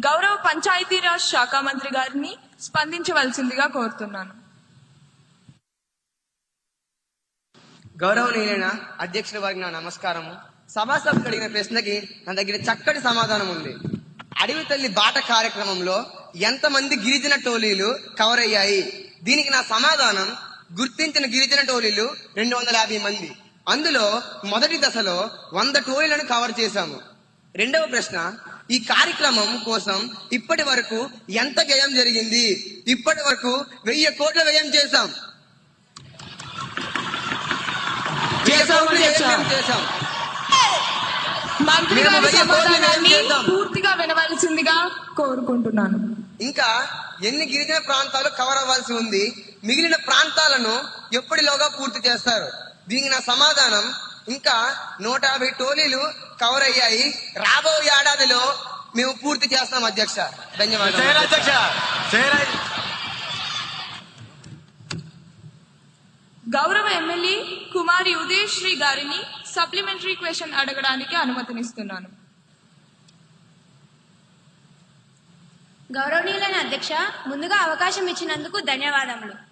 గౌరవ పంచాయతీరాజ్ శాఖ మంత్రి గారిని స్పందించవలసిందిగా కోరుతున్నాను. గౌరవనీయులైన అధ్యక్షుల వారికి నా నమస్కారము. సభాసభ్యులు అడిగిన ప్రశ్నకి నా దగ్గర చక్కటి సమాధానం ఉంది. అడవి తల్లి బాట కార్యక్రమంలో ఎంతమంది గిరిజన టోలీలు కవర్ అయ్యాయి? దీనికి నా సమాధానం గుర్తించిన గిరిజన టోలీలు రెండు వందల యాభై మంది. అందులో మొదటి దశలో వంద టోలీలను కవర్ చేశాము. రెండవ ప్రశ్న ఈ కార్యక్రమం కోసం ఇప్పటి వరకు ఎంత వ్యయం జరిగింది? ఇప్పటి వరకు వెయ్యి కోట్ల వ్యయం చేశాం. మంత్రి గారి సమాధానాన్ని. పూర్తిగా వినవలసిందిగా కోరుకుంటున్నాను. ఇంకా ఎన్ని గిరిజన ప్రాంతాలు కవర్ అవ్వాల్సి ఉంది? మిగిలిన ప్రాంతాలను ఎప్పటిలోగా పూర్తి చేస్తారు? దీనికి నా సమాధానం ఇంకా నూట యాభై టోలీలు కవర్ అయ్యాయి. రాబో ఏడాదిలో మేము పూర్తి చేస్తాం అధ్యక్ష. ధన్యవాదాలు. అధ్యక్ష. గౌరవ ఎమ్మెల్యే కుమారి ఉదయశ్రీ గారిని సప్లిమెంటరీ క్వశ్చన్ అడగడానికి అనుమతినిస్తున్నాను. గౌరవనీయులైన అధ్యక్ష ముందుగా అవకాశం ఇచ్చినందుకు ధన్యవాదములు.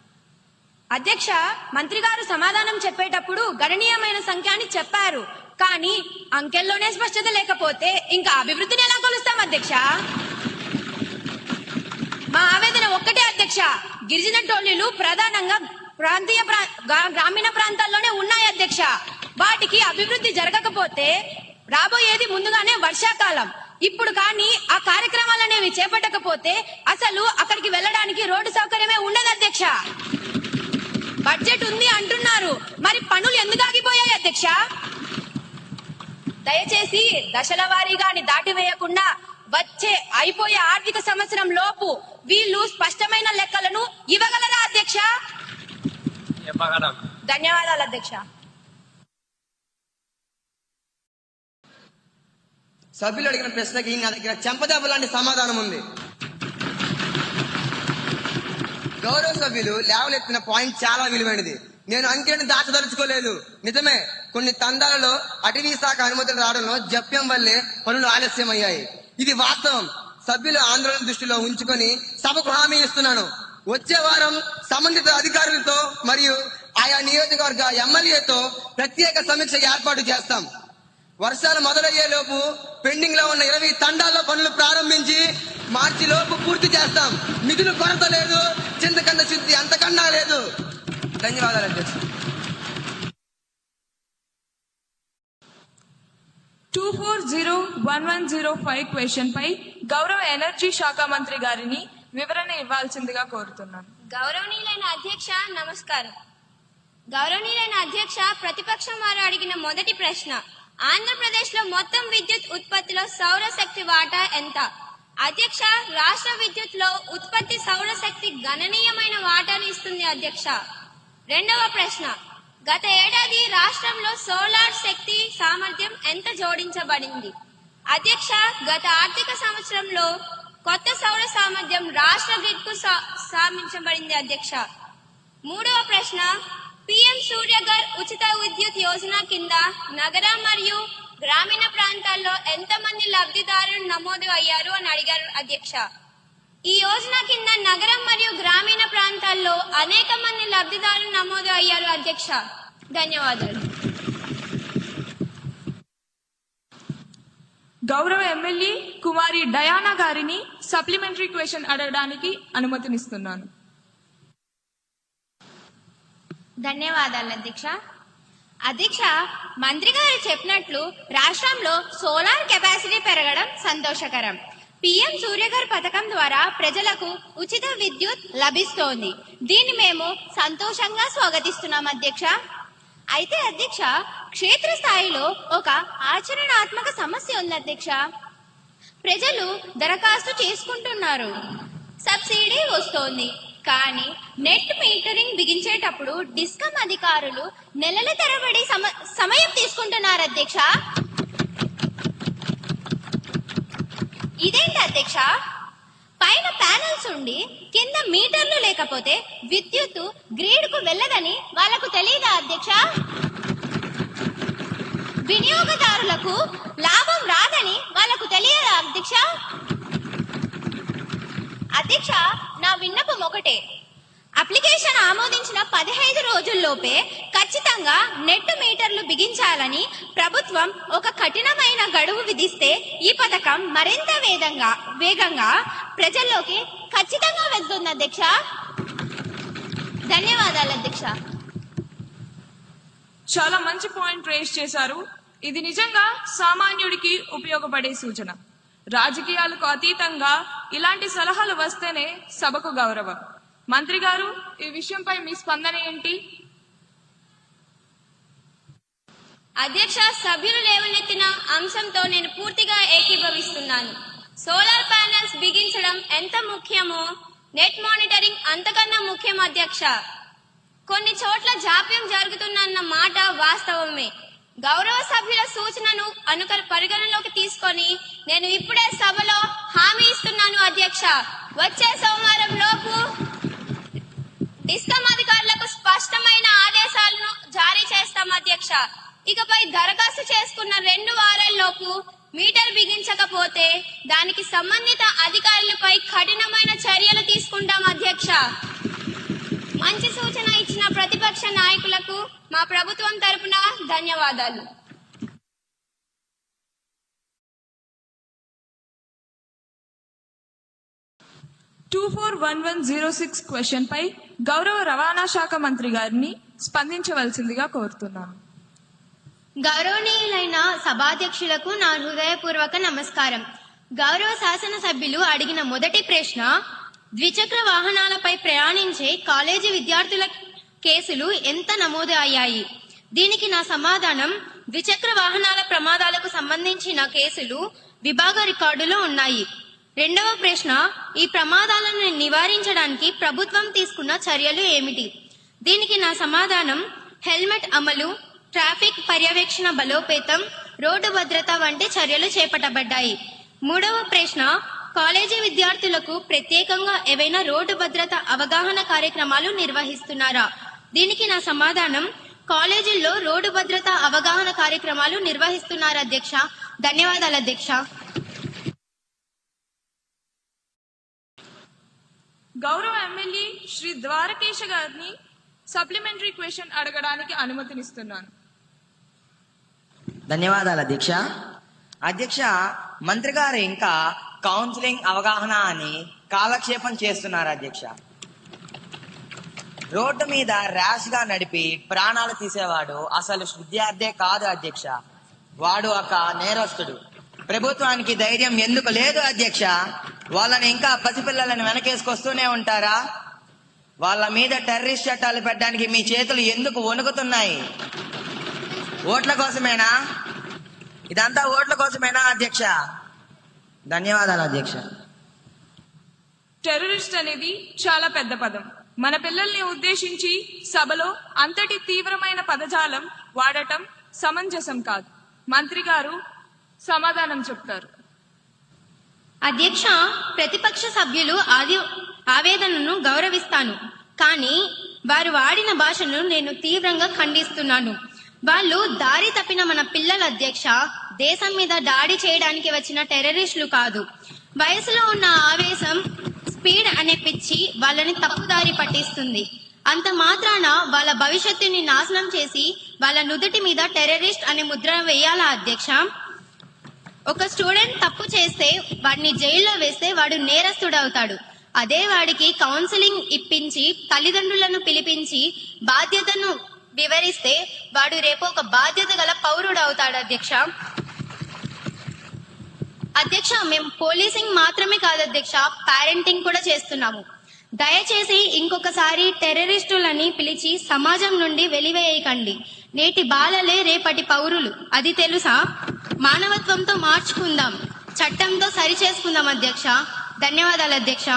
అధ్యక్ష మంత్రి గారు సమాధానం చెప్పేటప్పుడు గణనీయమైన సంఖ్య అని చెప్పారు. కానీ అంకెల్లోనే స్పష్టత లేకపోతే ఇంకా అభివృద్ధిని ఎలా కొలుస్తాం అధ్యక్ష? మా ఆవేదన ఒక్కటే అధ్యక్ష. గిరిజన టోలీలు ప్రధానంగా ప్రాంతీయ ప్రా- గ్రా- గ్రామీణ ప్రాంతాల్లోనే ఉన్నాయి అధ్యక్ష. వాటికి అభివృద్ధి జరగకపోతే రాబోయేది ముందుగానే వర్షాకాలం. ఇప్పుడు కానీ ఆ కార్యక్రమాలు అనేవి చేపట్టకపోతే అసలు అక్కడికి వెళ్ళడానికి రోడ్డు సౌకర్యమే ఉండదు అధ్యక్ష. బడ్జెట్ ఉంది అంటున్నారు. మరి పనులు ఎందుకు ఆగిపోయాయి అధ్యక్ష? దయచేసి దశల వారీగాని దాటివేయకుండా వచ్చే అయిపోయే ఆర్థిక సంవత్సరం లోపు వీళ్ళు స్పష్టమైన లెక్కలను ఇవ్వగలరా అధ్యక్ష? ధన్యవాదాలు అధ్యక్ష. సభ్యులు అడిగిన ప్రశ్నకి నా దగ్గర చెంపదెబ్బ లాంటి సమాధానం ఉంది. గౌరవ సభ్యులు లేవలెత్తిన పాయింట్ చాలా విలువైనది. నేను అంకెను దాచదలుచుకోలేదు. నిజమే కొన్ని తండాలలో అటవీ శాఖ అనుమతులు రావడంలో జప్యం వల్లే పనులు ఆలస్యమయ్యాయి. ఇది వాస్తవం. సభ్యులు ఆందోళన దృష్టిలో ఉంచుకొని సభకు హామీ ఇస్తున్నాను. వచ్చే వారం సంబంధిత అధికారులతో మరియు ఆయా నియోజకవర్గ ఎమ్మెల్యేతో ప్రత్యేక సమీక్ష ఏర్పాటు చేస్తాం. వర్షాలు మొదలయ్యేలోపు పెండింగ్లో ఉన్న ఇరవై తండాల్లో పనులు ప్రారంభించి మార్చి లోపు పూర్తి చేస్తాం. నిధులు కొరత లేదు. చింతకన్నా శుద్ధి అంతకన్నా లేదు. ధన్యవాదాలు అధ్యక్ష. Two four zero one one zero five question పై గౌరవ ఎనర్జీ శాఖ మంత్రి గారిని వివరణ ఇవ్వాల్సిందిగా కోరుతున్నాను. గౌరవనీయులైన అధ్యక్ష నమస్కారం. గౌరవనీయులైన అధ్యక్ష ప్రతిపక్షం వారు అడిగిన మొదటి ప్రశ్న ఆంధ్రప్రదేశ్లో మొత్తం విద్యుత్ ఉత్పత్తిలో సౌరశక్తి వాటా ఎంత? అధ్యక్ష రాష్ట్ర విద్యుత్లో ఉత్పత్తి సౌరశక్తి గణనీయమైన వాటాను ఇస్తుంది అధ్యక్ష. రెండవ ప్రశ్న. గత ఏడాది రాష్ట్రంలో సోలార్ శక్తి సామర్థ్యం ఎంత జోడించబడింది? అధ్యక్ష గత ఆర్థిక సంవత్సరంలో కొత్త సౌర సామర్థ్యం రాష్ట్ర గ్రిడ్కు సాధించబడింది అధ్యక్ష. మూడవ ప్రశ్న. పిఎం సూర్యగర్ ఉచిత విద్యుత్ యోజన కింద నగర మరియు గ్రామీణ ప్రాంతాల్లో ఎంతమంది లబ్ధిదారులు నమోదు అయ్యారు అని అడిగారు అధ్యక్ష. ఈ యోజన కింద నగరం మరియు గ్రామీణ ప్రాంతాల్లో అనేక మంది లబ్ధిదారులు నమోదు అయ్యారు అధ్యక్ష. ధన్యవాదాలు. గౌరవ ఎమ్మెల్యే కుమారి డయానా గారిని సప్లిమెంటరీ క్వశ్చన్ అడగడానికి అనుమతినిస్తున్నాను. ధన్యవాదాలు అధ్యక్ష. అధ్యక్ష మంత్రి గారు చెప్పినట్లు రాష్ట్రంలో సోలార్ కెపాసిటీ పెరగడం సంతోషకరం. పిఎం సూర్యగర్ పథకం ద్వారా ప్రజలకు ఉచిత విద్యుత్ లభిస్తోంది. దీన్ని మేము సంతోషంగా స్వాగతిస్తున్నాం అధ్యక్ష. అయితే అధ్యక్ష క్షేత్రస్థాయిలో ఒక ఆచరణాత్మక సమస్య ఉంది అధ్యక్ష. ప్రజలు దరఖాస్తు చేసుకుంటున్నారు. సబ్సిడీ వస్తోంది. కానీ నెట్ మీటరింగ్ బిగించేటప్పుడు డిస్కమ్ అధికారులు నెలల తరబడి సమయం తీసుకుంటున్నారు అధ్యక్ష. ఇదేంటి అధ్యక్ష? పైన ప్యానల్స్ ఉండి కింద మీటర్లు లేకపోతే విద్యుత్ గ్రేడ్కు వెళ్ళదని వాళ్ళకు తెలియదా అధ్యక్ష? వినియోగదారులకు లాభం రాదని వాళ్ళకు తెలియదా అధ్యక్ష? అధ్యక్ష నా విన్నపం ఒకటే. అప్లికేషన్ ఆమోదించిన పదిహేను రోజుల్లోపే ఖచ్చితంగా నెట్ మీటర్లు బిగించాలని ప్రభుత్వం ఒక కఠినమైన గడువు విధిస్తే ఈ పథకం మరింత వేగంగా వేగంగా ప్రజల్లోకి ఖచ్చితంగా వెళ్తుంది అధ్యక్ష ధన్యవాదాలు అధ్యక్ష చాలా మంచి పాయింట్ రేస్ చేశారు. ఇది నిజంగా సామాన్యుడికి ఉపయోగపడే సూచన. రాజకీయాలకు అతీతంగా ఇలాంటి సలహాలు వస్తేనే సభకు గౌరవం. మంత్రి గారు ఈ విషయంపై మీ స్పందన ఏంటి? అధ్యక్ష సభ్యులు లేవనెత్తిన అంశంతో నేను పూర్తిగా ఏకీభవిస్తున్నాను. సోలార్ ప్యానెల్స్ బిగించడం ఎంత ముఖ్యమో నెట్ మానిటరింగ్ అంతకన్నా ముఖ్యం అధ్యక్ష. కొన్ని చోట్ల జాప్యం జరుగుతుందన్న మాట వాస్తవమే. గౌరవ సభ్యుల సూచనను అనుక పరిగణలోకి తీసుకొని నేను ఇప్పుడే సభలో హామీ ఇస్తున్నాను అధ్యక్ష. వచ్చే సోమవారం లోపు డిస్కమ్ అధికారులకు స్పష్టమైన ఆదేశాలను జారీ చేస్తాం అధ్యక్ష. ఇకపై దరఖాస్తు చేసుకున్న రెండు వారాల్లోపు మీటర్ బిగించకపోతే దానికి సంబంధిత అధికారులపై కఠినమైన చర్యలు తీసుకుంటాం అధ్యక్ష. మంచి సూచన ఇచ్చిన ప్రతిపక్ష నాయకులకు మా ప్రభుత్వం తరపున ధన్యవాదాలు. Two four one one zero six question పై గౌరవ రవాణా శాఖ మంత్రి గారిని స్పందించవలసిందిగా కోరుతున్నాను గౌరవనీయులైన సభాధ్యక్షులకు నా హృదయపూర్వక నమస్కారం. గౌరవ శాసన సభ్యులు అడిగిన మొదటి ప్రశ్న ద్విచక్ర వాహనాలపై ప్రయాణించే కాలేజీ విద్యార్థుల కేసులు ఎంత నమోదు అయ్యాయి దీనికి నా సమాధానం ద్విచక్ర వాహనాల ప్రమాదాలకు సంబంధించిన కేసులు విభాగ రికార్డులో ఉన్నాయి. రెండవ ప్రశ్న ఈ ప్రమాదాలను నివారించడానికి ప్రభుత్వం తీసుకున్న చర్యలు ఏమిటి? దీనికి నా సమాధానం హెల్మెట్ అమలు ట్రాఫిక్ పర్యవేక్షణ బలోపేతం రోడ్డు భద్రత వంటి చర్యలు చేపట్టబడ్డాయి. మూడవ ప్రశ్న కాలేజీ విద్యార్థులకు ప్రత్యేకంగా ఏవైనా రోడ్డు భద్రత అవగాహన కార్యక్రమాలు నిర్వహిస్తున్నారా? దీనికి నా సమాధానం కాలేజీల్లో రోడ్డు భద్రత అవగాహన కార్యక్రమాలు నిర్వహిస్తున్నారు అధ్యక్ష? ధన్యవాదాలు అధ్యక్ష. గౌరవ ఎమ్మెల్యే శ్రీ ద్వారకేశ గారిని సప్లిమెంటరీ క్వశ్చన్ అడగడానికి అనుమతినిస్తున్నాను. ధన్యవాదాలు అధ్యక్ష. అధ్యక్ష మంత్రి గారు ఇంకా కౌన్సిలింగ్ అవగాహన అని కాలక్షేపం చేస్తున్నారు అధ్యక్ష. రోడ్డు మీద ర్యాష్గా నడిపి ప్రాణాలు తీసేవాడు అసలు విద్యార్థే కాదు అధ్యక్ష. వాడు ఒక నేరస్తుడు. ప్రభుత్వానికి ధైర్యం ఎందుకు లేదు అధ్యక్ష? వాళ్ళని ఇంకా పసిపిల్లలను వెనకేసుకొస్తూనే ఉంటారా? వాళ్ళ మీద టెర్రరిస్ట్ చట్టాలు పెట్టడానికి మీ చేతులు ఎందుకు వణుకుతున్నాయి? ఓట్ల కోసమేనా? ఇదంతా ఓట్ల కోసమేనా అధ్యక్ష? ధన్యవాదాలు అధ్యక్ష. టెర్రరిస్ట్ అనేది చాలా పెద్ద పదం. మన పిల్లల్ని ఉద్దేశించి సభలో అంతటి తీవ్రమైన పదజాలం వాడటం సమంజసం కాదు. మంత్రి గారు సమాధానం చెప్తారు. అధ్యక్ష ప్రతిపక్ష సభ్యులు ఆది ఆవేదనను గౌరవిస్తాను. కానీ వారు వాడిన భాషను నేను తీవ్రంగా ఖండిస్తున్నాను. వాళ్ళు దారి తప్పిన మన పిల్లల అధ్యక్ష దేశం మీద దాడి చేయడానికి వచ్చిన టెర్రరిస్టులు కాదు. వయసులో ఉన్న ఆవేశం స్పీడ్ అనే పిచ్చి వాళ్ళని తప్పుదారి పట్టిస్తుంది. అంత మాత్రాన వాళ్ళ భవిష్యత్తుని నాశనం చేసి వాళ్ళ నుదుటి మీద టెర్రరిస్ట్ అనే ముద్ర వేయాలా అధ్యక్ష? ఒక స్టూడెంట్ తప్పు చేస్తే వాడిని జైల్లో వేస్తే వాడు నేరస్తుడవుతాడు. అదే వాడికి కౌన్సిలింగ్ ఇప్పించి తల్లిదండ్రులను పిలిపించి బాధ్యతను వివరిస్తే వాడు రేపు ఒక బాధ్యత గల పౌరుడు అవుతాడు అధ్యక్ష. అధ్యక్ష మేము పోలీసింగ్ మాత్రమే కాదు అధ్యక్ష. పేరెంటింగ్ కూడా చేస్తున్నాము. దయచేసి ఇంకొకసారి టెర్రరిస్టులని పిలిచి సమాజం నుండి వెలివేయకండి. నేటి బాలలే రేపటి పౌరులు. అది తెలుసా? మానవత్వంతో మార్చుకుందాం. చట్టంతో సరిచేసుకుందాం అధ్యక్ష. ధన్యవాదాలు అధ్యక్ష.